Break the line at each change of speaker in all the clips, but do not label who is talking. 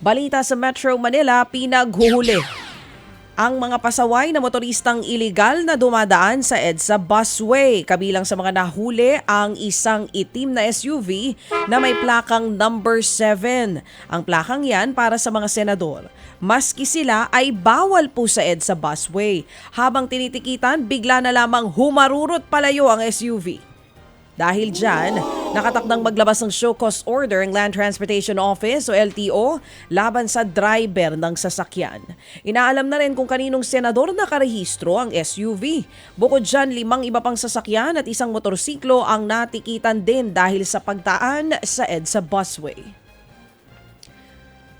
Balita sa Metro Manila, pinaghuhuli ang mga pasaway na motoristang iligal na dumadaan sa EDSA busway. Kabilang sa mga nahuli ang isang itim na SUV na may plakang number 7. Ang plakang yan para sa mga senador. Maski sila ay bawal po sa EDSA busway. Habang tinitikitan, bigla na lamang humarurot palayo ang SUV. Dahil dyan, nakatakdang maglabas ng show cause order ang Land Transportation Office o LTO laban sa driver ng sasakyan. Inaalam na rin kung kaninong senador nakarehistro ang SUV. Bukod dyan, limang iba pang sasakyan at isang motorsiklo ang natikitan din dahil sa pagtaan sa EDSA busway.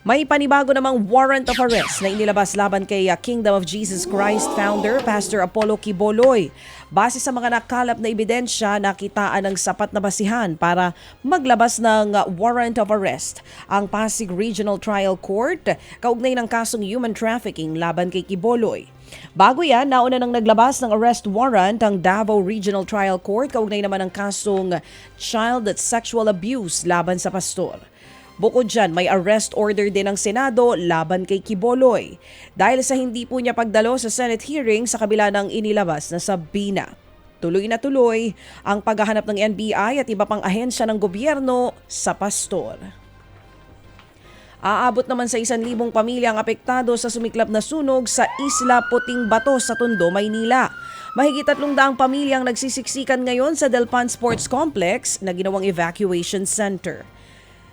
May panibago namang warrant of arrest na inilabas laban kay uh, Kingdom of Jesus Christ founder Pastor Apollo Kiboloy. Base sa mga nakalap na ebidensya, nakitaan ng sapat na basihan para maglabas ng uh, warrant of arrest ang Pasig Regional Trial Court kaugnay ng kasong human trafficking laban kay Kiboloy. Bago yan, nauna nang naglabas ng arrest warrant ang Davao Regional Trial Court kaugnay naman ng kasong child sexual abuse laban sa pastor. Bukod dyan, may arrest order din ng Senado laban kay Kiboloy dahil sa hindi po niya pagdalo sa Senate hearing sa kabila ng inilabas na Sabina. Tuloy na tuloy ang paghahanap ng NBI at iba pang ahensya ng gobyerno sa pastor. Aabot naman sa isang libong pamilya ang apektado sa sumiklap na sunog sa Isla Puting Bato sa Tondo, Maynila. Mahigit tatlong daang pamilyang nagsisiksikan ngayon sa Delpan Sports Complex na ginawang evacuation center.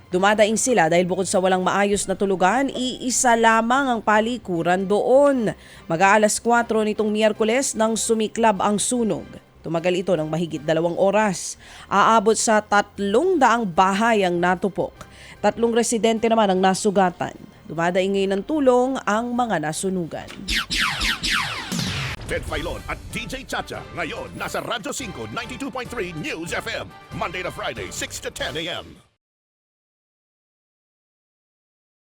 Dumadaing sila dahil bukod sa walang maayos na tulugan, iisa lamang ang palikuran doon. Mag-aalas 4 nitong Miyerkules nang sumiklab ang sunog. Tumagal ito ng mahigit dalawang oras. Aabot sa tatlong daang bahay ang natupok. Tatlong residente naman ang nasugatan. Dumadaing ngayon ng tulong ang mga nasunugan.
Ted Filon at DJ Chacha. Ngayon, nasa Radyo 5, 92.3 News FM. Monday to Friday, 6 to 10 a.m.